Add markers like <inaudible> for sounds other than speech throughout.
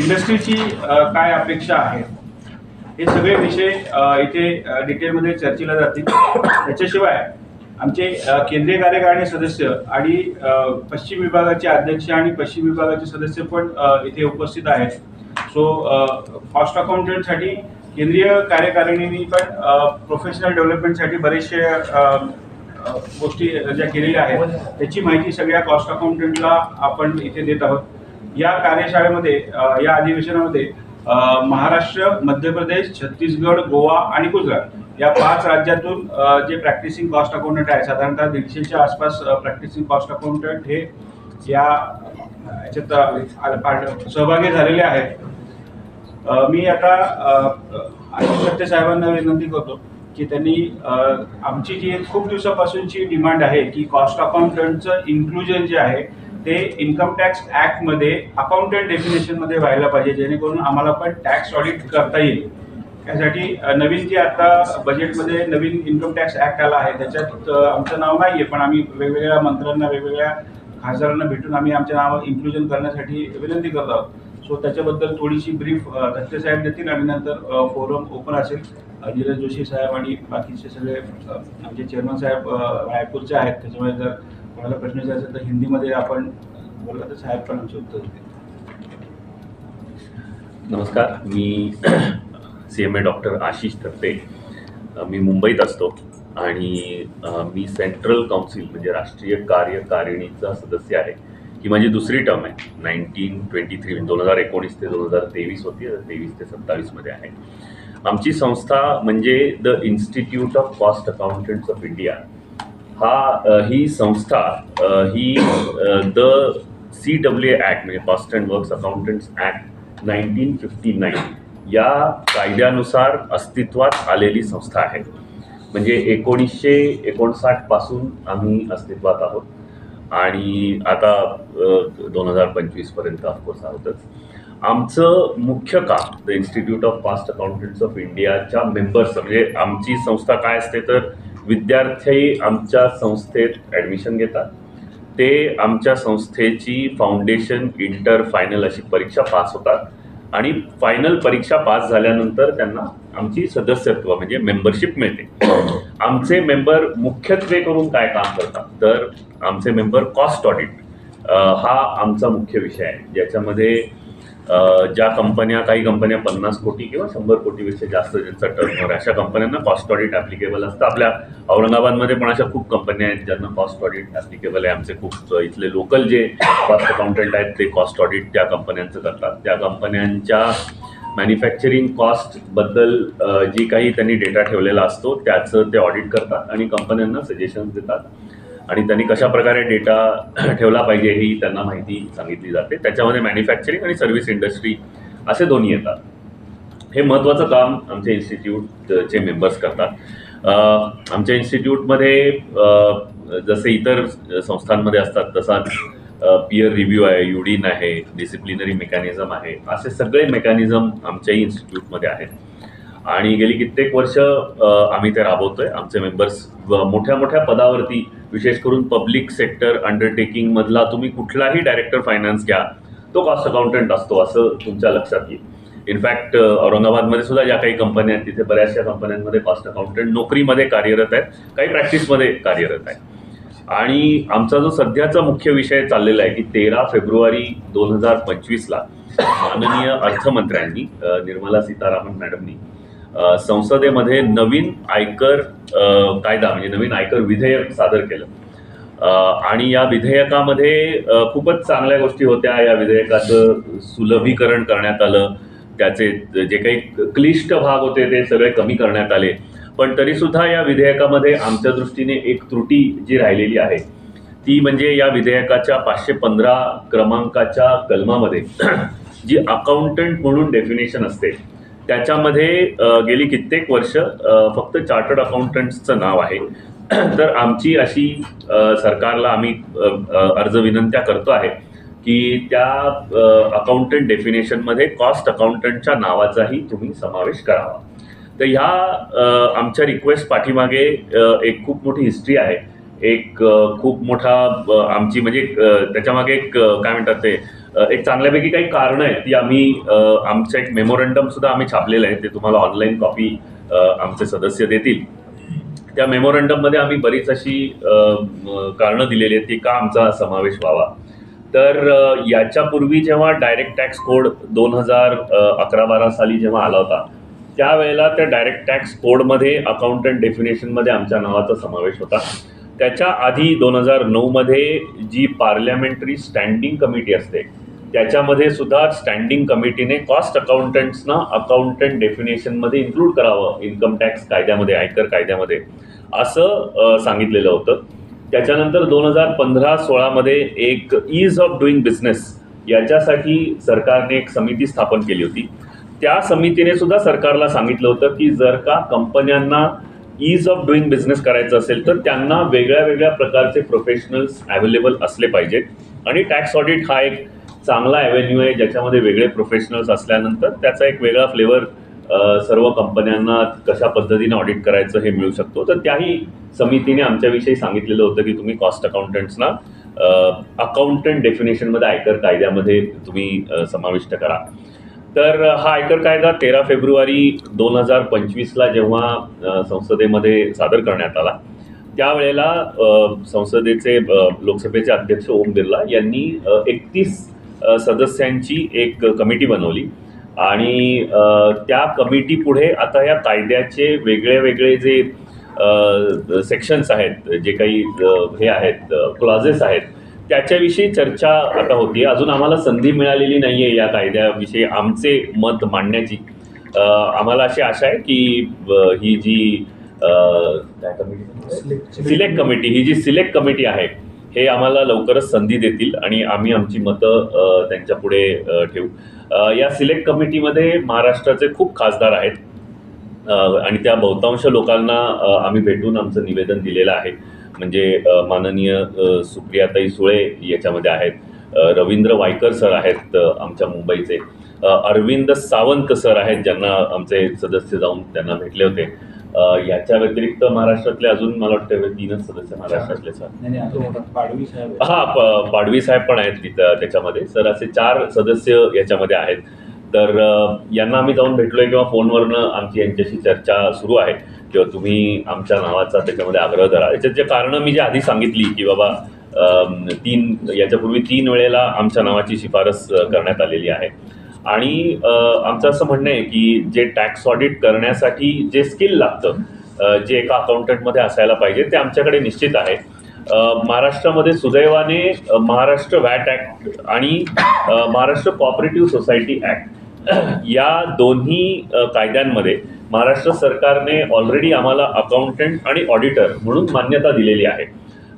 इंडस्ट्रीची काय अपेक्षा आहे हे सगळे विषय इथे डिटेलमध्ये चर्चेला जातील. त्याच्याशिवाय आमचे केंद्रीय कार्यकारिणी सदस्य आणि पश्चिम विभागाचे अध्यक्ष आणि पश्चिम विभागाचे सदस्य पण इथे उपस्थित आहेत. सो कॉस्ट अकाउंटंटसाठी केंद्रीय कार्यकारिणीने पण प्रोफेशनल डेव्हलपमेंटसाठी बरेचसे गोष्टी ज्या केलेल्या आहेत. त्याची माहिती सगळ्या कॉस्ट अकाउंटंटला आपण इथे देत आहोत. या कार्यशाळेमध्ये या अधिवेशनामध्ये महाराष्ट्र मध्य प्रदेश छत्तीसगड गोवा आणि गुजरात या पाच राज्यातून जे प्रॅक्टिसिंग कॉस्ट अकाउंटंट आहे साधारणतः दीडशेच्या आसपास प्रॅक्टिसिंग कॉस्ट अकाउंटंट हे या याच्यात सहभागी झालेले आहेत. मी आता अ, आशिष साहेबांना विनंती करतो की त्यांनी आमची जी खूप दिवसापासूनची डिमांड आहे की कॉस्ट अकाउंटंटचं इन्क्लुजन जे आहे ते इन्कम टॅक्स ॲक्टमध्ये अकाउंटंट डेफिनेशनमध्ये व्हायला पाहिजे जेणेकरून आम्हाला पण टॅक्स ऑडिट करता येईल. त्यासाठी नवीन जे आता बजेटमध्ये नवीन इन्कम टॅक्स ॲक्ट आला आहे त्याच्यात आमचं नाव नाही आहे पण आम्ही वेगवेगळ्या मंत्र्यांना वेगवेगळ्या खासदारांना भेटून आम्ही आमच्या नाव इन्क्लुजन करण्यासाठी विनंती करत आहोत. सो त्याच्याबद्दल थोडीशी ब्रीफ दत्ते साहेब देतील आणि नंतर फोरम ओपन असेल. अ, नीरज जोशी साहेब आणि बाकीचे सगळे आमचे चेअरमन साहेब रायपूरचे आहेत. त्याच्यामुळे जर कोणाला प्रश्न विचारायचा असेल तर हिंदीमध्ये आपण बोलला तर साहेब पण आमचे उत्तर देतील. नमस्कार मी <clears throat> C M A doctor Ashish Thatte मी मुंबईत असतो आणि मी सेंट्रल काउन्सिल म्हणजे राष्ट्रीय कार्यकारिणीचा सदस्य आहे. ही माझी दुसरी टर्म आहे. नाईन्टीन ट्वेंटी थ्री म्हणजे दोन हजार एकोणीस ते दोन हजार तेवीस होती तेवीस ते सत्तावीसमध्ये आहे. आमची संस्था म्हणजे the institute of cost accountants of India. हा ही संस्था ही द सी डब्ल्यू ॲक्ट म्हणजे cost and works accountants act nineteen fifty nine या कायद्यानुसार अस्तित्वात आलेली संस्था आहे. म्हणजे एकोणीसशे एकोणसाठपासून आम्ही अस्तित्वात आहोत. आणि आता दोन हजार पंचवीसपर्यंत ऑफकोर्स आहोतच. आमचं मुख्य काम the institute of cost accountants of इंडियाच्या मेंबर्स म्हणजे आमची संस्था काय असते तर विद्यार्थी आमच्या संस्थेत ॲडमिशन घेतात. ते आमच्या संस्थेची फाउंडेशन इंटर फायनल अशी परीक्षा पास होतात. आणि फायनल परीक्षा पास झाल्यानंतर त्यांना आमची सदस्यत्व म्हणजे मेंबरशिप मिळते. आमचे मेंबर मुख्यत्वे करून काय काम करतात? तर आमचे मेंबर कॉस्ट ऑडिट हा आमचा मुख्य विषय आहे. ज्याच्यामध्ये ज्या कंपन्या काही कंपन्या पन्नास कोटी किंवा शंभर कोटीपेक्षा जास्त ज्यांचा टर्नओव्हर अशा कंपन्यांना कॉस्ट ऑडिट ॲप्लिकेबल असतं. आपल्या औरंगाबादमध्ये पण अशा खूप कंपन्या आहेत ज्यांना कॉस्ट ऑडिट ॲप्लिकेबल आहे. आमचे खूप इथले लोकल जे कॉस्ट अकाउंटंट आहेत ते कॉस्ट ऑडिट त्या कंपन्यांचं करतात. त्या कंपन्यांच्या मॅन्युफॅक्चरिंग कॉस्टबद्दल जी काही त्यांनी डेटा ठेवलेला असतो त्याचं ते ऑडिट करतात आणि कंपन्यांना सजेशन्स देतात. आणि त्यांनी कशा प्रकारे डेटा <clears throat> ठेवला पाहिजे ही त्यांना माहिती सांगितली जाते. त्याच्यामध्ये मॅन्युफॅक्चरिंग आणि सर्व्हिस इंडस्ट्री असे दोन्ही येतात. हे महत्त्वाचं काम आमच्या इन्स्टिट्यूटचे मेंबर्स करतात. आमच्या इन्स्टिट्यूटमध्ये जसे इतर संस्थांमध्ये असतात तसाच पियर रिव्ह्यू आहे युडीन आहे डिसिप्लिनरी मेकॅनिझम आहे असे सगळे मेकॅनिझम आमच्याही इन्स्टिट्यूटमध्ये आहेत. आणि गेली कित्येक वर्ष आम्ही ते राबवतोय. आमचे मेंबर्स मोठ्या मोठ्या पदावरती विशेष करून पब्लिक सेक्टर अंडरटेकिंगमधला तुम्ही कुठलाही डायरेक्टर फायनान्स घ्या तो कॉस्ट अकाउंटंट असतो असं तुमच्या लक्षात येईल. इनफॅक्ट औरंगाबादमध्ये सुद्धा ज्या काही कंपन्या आहेत तिथे बऱ्याचशा कंपन्यांमध्ये कॉस्ट अकाउंटंट नोकरीमध्ये कार्यरत आहेत काही प्रॅक्टिसमध्ये कार्यरत आहेत. आणि आमचा जो सध्याचा मुख्य विषय चाललेला आहे की तेरा फेब्रुवारी दोन हजार पंचवीसला माननीय अर्थमंत्र्यांनी निर्मला सीतारामन मॅडमनी संसदेमध्ये नवीन आयकर कायदा म्हणजे नवीन आयकर विधेयक सादर केलं. आणि या विधेयकामध्ये खूपच चांगल्या गोष्टी होत्या. या विधेयकाचं सुलभीकरण करण्यात आलं. त्याचे जे काही क्लिष्ट भाग होते ते सगळे कमी करण्यात आले. पण तरीसुद्धा या विधेयकामध्ये आमच्या दृष्टीने एक त्रुटी जी राहिलेली आहे ती म्हणजे या विधेयकाच्या पाचशे पंधरा क्रमांकाच्या कलमामध्ये जी अकाउंटंट म्हणून डेफिनेशन असते त्याच्यामध्ये गेली कित्येक वर्ष फक्त चार्टर्ड अकाउंटंट्सचं नाव आहे. <clears throat> तर आमची अशी सरकारला आम्ही अर्ज विनंत्या करतो आहे की त्या अकाउंटंट डेफिनेशनमध्ये कॉस्ट अकाउंटंटच्या नावाचाही तुम्ही समावेश करावा. तर ह्या आमच्या रिक्वेस्ट पाठीमागे एक खूप मोठी हिस्ट्री आहे. एक खूप मोठा आमची म्हणजे त्याच्यामागे एक काय म्हणतात ते एक चांगल्यापैकी काही कारणं आहेत ती आम्ही आमचं एक मेमोरंडम सुद्धा आम्ही छापलेलं आहे ते तुम्हाला ऑनलाईन कॉपी आमचे सदस्य देतील. त्या मेमोरंडममध्ये आम्ही बरीच अशी कारणं दिलेली आहेत की का आमचा समावेश व्हावा. तर याच्यापूर्वी जेव्हा डायरेक्ट टॅक्स कोड दोन हजार अकरा बारा साली जेव्हा आला होता त्यावेळेला त्या डायरेक्ट टॅक्स कोडमध्ये अकाउंटंट डेफिनेशनमध्ये आमच्या नावाचा समावेश होता. त्याच्या आधी दोन हजार नऊमध्ये जी पार्लमेंटरी स्टँडिंग कमिटी असते त्याच्यामध्ये सुद्धा स्टँडिंग कमिटीने कॉस्ट अकाउंटंट्सना अकाउंटंट डेफिनेशनमध्ये इन्क्लूड करावं इन्कम टॅक्स कायद्यामध्ये आयकर कायद्यामध्ये. असं सांगितलेलं होतं. त्याच्यानंतर दोन हजार पंधरा सोळामध्ये एक ईज ऑफ डुईंग बिझनेस याच्यासाठी सरकारने एक समिती स्थापन केली होती. त्या समितीने सुद्धा सरकारला सांगितलं होतं की जर का कंपन्यांना ईज ऑफ डुईंग बिझनेस करायचं असेल तर त्यांना वेगळ्या वेगळ्या प्रकारचे प्रोफेशनल्स अवेलेबल असले पाहिजेत. आणि टॅक्स ऑडिट हा एक चांगला ॲव्हेन्यू आहे ज्याच्यामध्ये वेगळे प्रोफेशनल्स असल्यानंतर त्याचा एक वेगळा फ्लेवर सर्व कंपन्यांना कशा पद्धतीने ऑडिट करायचं हे मिळू शकतो. तर त्याही समितीने आमच्याविषयी सांगितलेलं होतं की तुम्ही कॉस्ट अकाउंटंट्सना अकाउंटंट डेफिनेशनमध्ये आयकर कायद्यामध्ये तुम्ही समाविष्ट करा. तर हा आयकर कायदा तेरा फेब्रुवारी दोन हजार पंचवीसला जेव्हा संसदेमध्ये सादर करण्यात आला त्यावेळेला संसदेचे लोकसभेचे अध्यक्ष ओम बिर्ला यांनी एकतीस सदस्यांची एक कमिटी बनवली. आणि त्या कमिटी पुढे आता या कायद्याचे वेगळे वेगळे जे सेक्शन्स आहेत जे काही हे आहेत क्लॉजेस आहेत त्याच्याविषयी चर्चा आता होती. अजून आम्हाला संधी मिळालेली नाही आहे या कायद्याविषयी आमचे मत मांडण्याची. आम्हाला अशी आशा आहे की ही जी सिलेक्ट कमिटी ही जी सिलेक्ट कमिटी आहे हे आम्हाला लवकरच संधी देतील आणि आम्ही आमची मतं त्यांच्या पुढे ठेवू. या सिलेक्ट कमिटीमध्ये महाराष्ट्राचे खूप खासदार आहेत. आणि त्या बहुतांश लोकांना आम्ही भेटून आमचं निवेदन दिलेलं आहे. म्हणजे माननीय सुप्रियाताई सुळे याच्यामध्ये आहेत. रवींद्र वायकर सर आहेत आमच्या मुंबईचे. अरविंद सावंत सर आहेत ज्यांना आमचे सदस्य जाऊन त्यांना भेटले होते. याच्या व्यतिरिक्त महाराष्ट्रातले अजून मला वाटतं तीनच सदस्य महाराष्ट्रातले सर नाही नाही अजून पाडवी साहेब आहेत. हा पाडवी साहेब पण आहेत तिथं त्याच्यामध्ये. सर असे चार सदस्य याच्यामध्ये आहेत. तर यांना आम्ही जाऊन भेटलोय किंवा फोनवरनं आमची यांच्याशी चर्चा सुरू आहे. किंवा तुम्ही आमच्या नावाचा त्याच्यामध्ये आग्रह धरा. याच्यात जे कारणं मी जी आधी सांगितली की बाबा तीन याच्यापूर्वी तीन वेळेला आमच्या नावाची शिफारस करण्यात आलेली आहे. आणि आमचं असं म्हणणं आहे की जे टॅक्स ऑडिट करण्यासाठी जे स्किल लागतं जे एका अकाउंटंटमध्ये असायला पाहिजे ते आमच्याकडे निश्चित आहे. महाराष्ट्रामध्ये सुदैवाने महाराष्ट्र वॅट ॲक्ट आणि महाराष्ट्र कॉपरेटिव्ह सोसायटी ॲक्ट या दोन्ही कायद्यांमध्ये महाराष्ट्र सरकारने ऑलरेडी आम्हाला अकाउंटंट आणि ऑडिटर म्हणून मान्यता दिलेली आहे.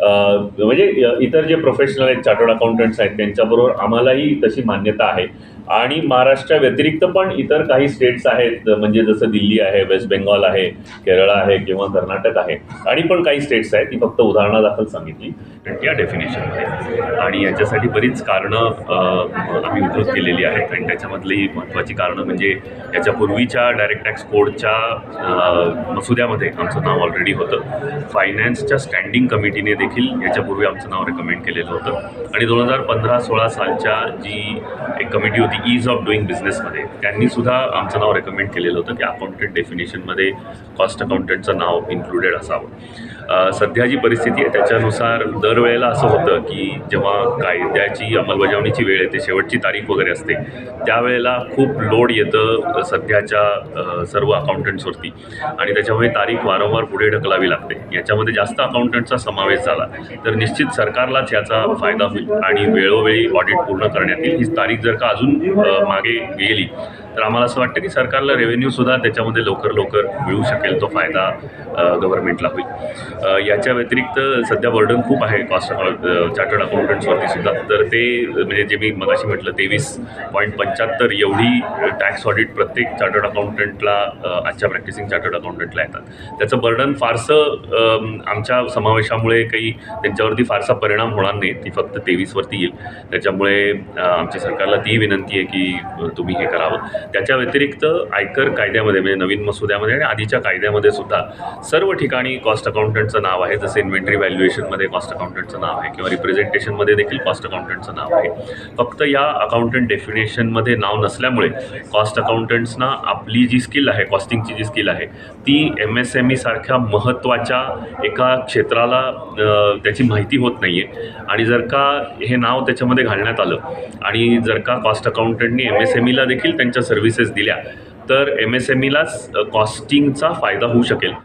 म्हणजे इतर जे प्रोफेशनल आहेत चार्टर्ड अकाउंटंट्स आहेत त्यांच्याबरोबर आम्हालाही तशी मान्यता आहे. आणि महाराष्ट्रा व्यतिरिक्त पण इतर काही स्टेट्स आहेत म्हणजे जसं दिल्ली आहे वेस्ट बेंगॉल आहे केरळ आहे किंवा कर्नाटक आहे आणि पण काही स्टेट्स आहेत. ती फक्त उदाहरणादाखल सांगितली. या डेफिनेशनमध्ये आणि याच्यासाठी बरीच कारणं आम्ही उद्धृत केलेली आहेत. आणि त्याच्यामधली महत्त्वाची कारणं म्हणजे याच्या पूर्वीच्या डायरेक्ट टॅक्स कोडच्या मसुद्यामध्ये आमचं नाव ऑलरेडी होतं. फायनान्सच्या स्टँडिंग कमिटीने देखील याच्यापूर्वी आमचं नाव रेकमेंड केलेलं होतं. आणि दोन हजार पंधरा सोळा सालच्या जी एक कमिटी होती ईज ऑफ डुईंग बिझनेसमध्ये त्यांनी सुद्धा आमचं नाव रेकमेंड केलेलं होतं की अकाउंटंट डेफिनेशनमध्ये कॉस्ट अकाउंटंटचं नाव इन्क्लुडेड असावं. सध्या जी परिस्थिती आहे त्याच्यानुसार दरवेळेला असं होतं की जेव्हा कायद्याची अंमलबजावणीची वेळ येते शेवटची तारीख वगैरे असते त्यावेळेला खूप लोड येतं सध्याच्या सर्व अकाउंटंट्सवरती. आणि त्याच्यामुळे तारीख वारंवार पुढे ढकलावी लागते. याच्यामध्ये जास्त अकाउंटंटचा समावेश झाला तर निश्चित सरकारलाच याचा फायदा होईल आणि वेळोवेळी ऑडिट पूर्ण करण्यात येईल. ही तारीख जर का अजून मागे गेली तर आम्हाला असं वाटतं की सरकारला रेव्हेन्यूसुद्धा त्याच्यामध्ये लवकर लवकर मिळू शकेल. तो फायदा गव्हर्नमेंटला होईल. याच्या व्यतिरिक्त सध्या बर्डन खूप आहे कॉस्ट चार्टर्ड अकाउंटंट्सवरती सुद्धा. तर ते म्हणजे जे मी मगाशी म्हटलं तेवीस पॉईंट पंच्याहत्तर एवढी टॅक्स ऑडिट प्रत्येक चार्टर्ड अकाउंटंटला आजच्या प्रॅक्टिसिंग चार्टर्ड अकाउंटंटला येतात. त्याचं बर्डन फारसं आमच्या समावेशामुळे काही त्यांच्यावरती फारसा परिणाम होणार नाही. ती फक्त तेवीसवरती येईल. त्याच्यामुळे आमच्या सरकारला ती विनंती आहे की तुम्ही हे करावं. त्याच्या व्यतिरिक्त आयकर कायद्यामध्ये म्हणजे नवीन मसुद्यामध्ये आणि आधीच्या कायद्यामध्ये सुद्धा सर्व ठिकाणी कॉस्ट अकाउंटंट अकाउंटंटचं नाव आहे जसं इन्व्हेंटरी व्हॅल्युएशनमध्ये कॉस्ट अकाउंटंटचं नाव आहे किंवा रिप्रेझेंटेशनमध्ये देखील कॉस्ट अकाउंटंटचं नाव आहे. फक्त या अकाउंटंट डेफिनेशनमध्ये नाव नसल्यामुळे कॉस्ट अकाउंटंट्सना आपली जी स्किल आहे कॉस्टिंगची जी स्किल आहे ती एम एस एम ईसारख्या महत्त्वाच्या एका क्षेत्राला त्याची माहिती होत नाही आहे आणि जर का हे नाव त्याच्यामध्ये घालण्यात आलं आणि जर का कॉस्ट अकाउंटंटनी एम एस एम ईला देखील त्यांच्या सर्व्हिसेस दिल्या तर एम एस एम ईलाच कॉस्टिंगचा फायदा होऊ शकेल.